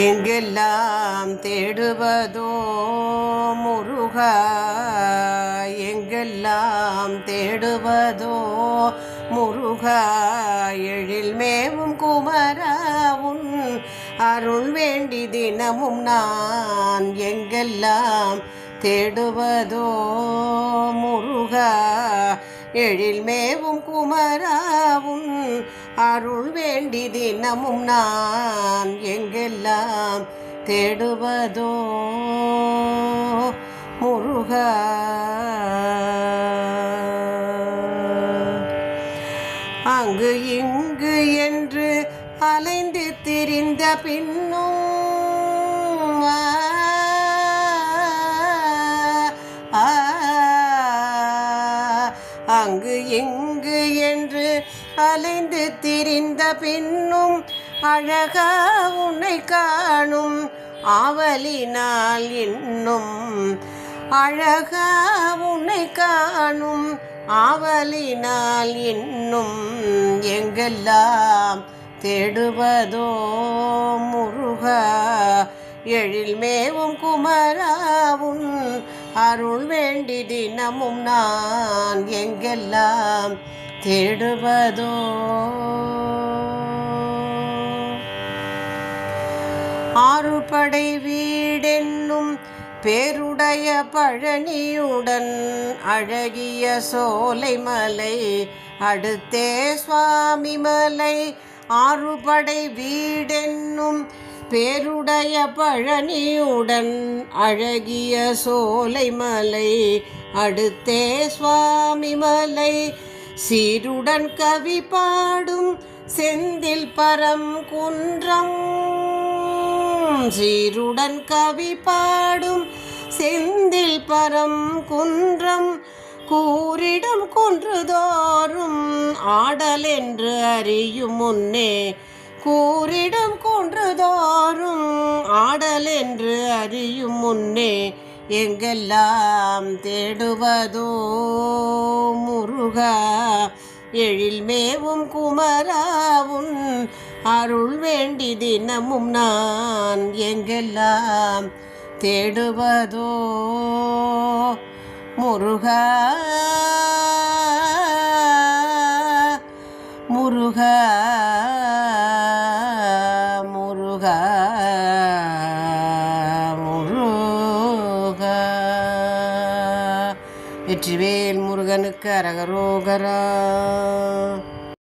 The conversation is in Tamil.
எங்கெல்லாம் தேடுவதோ முருகா எங்கெல்லாம் தேடுவதோ முருகா எழில் மேவும் குமராவும் அருள் வேண்டி தினமும் நான் எங்கெல்லாம் தேடுவதோ முருகா எழில் மேவும் குமராவும் அருள் வேண்டி தினமும் நான் எங்கெல்லாம் தேடுவதோ? முருகா. அங்கு இங்கு என்று அலைந்து திரிந்த பின்னும் அங்கு இங்கு என்று அலைந்து திரிந்த பின்னும் அழகா உன்னை காணும் ஆவலினால் இன்னும் அழகா உன்னை காணும் ஆவலினால் இன்னும் எங்கெல்லாம் தேடுவதோ முருகா எழில் மேவும் குமராவும் அருள் வேண்டி தினமும் நான் எங்கெல்லாம் தேடுவதோ? ஆறுபடை வீடென்னும் பேருடைய பழனியுடன் அழகிய சோலை மலை அடுத்தே சுவாமி மலை ஆறுபடை வீடென்னும் பேருடைய பழனியுடன் அழகிய சோலை மலை அடுத்தே சுவாமி மலை சீருடன் கவி பாடும் செந்தில் பரம் குன்றம். சீருடன் கவி பாடும் செந்தில் பரம் குன்றம். கூறிடும் குன்றுதோறும் ஆடல் என்று அறியும் முன்னே கூறிடம் குன்றுதோறும் ஆடல் என்று அறியும் முன்னே எங்கெல்லாம் தேடுவதோ முருகா எழில்மேவும் குமராவும் அருள் வேண்டி தினமும் நான் எங்கெல்லாம் தேடுவதோ முருகா முருகா முருகா. முருகா. வெற்றிவேல் முருகனுக்கு அரகரோகரா.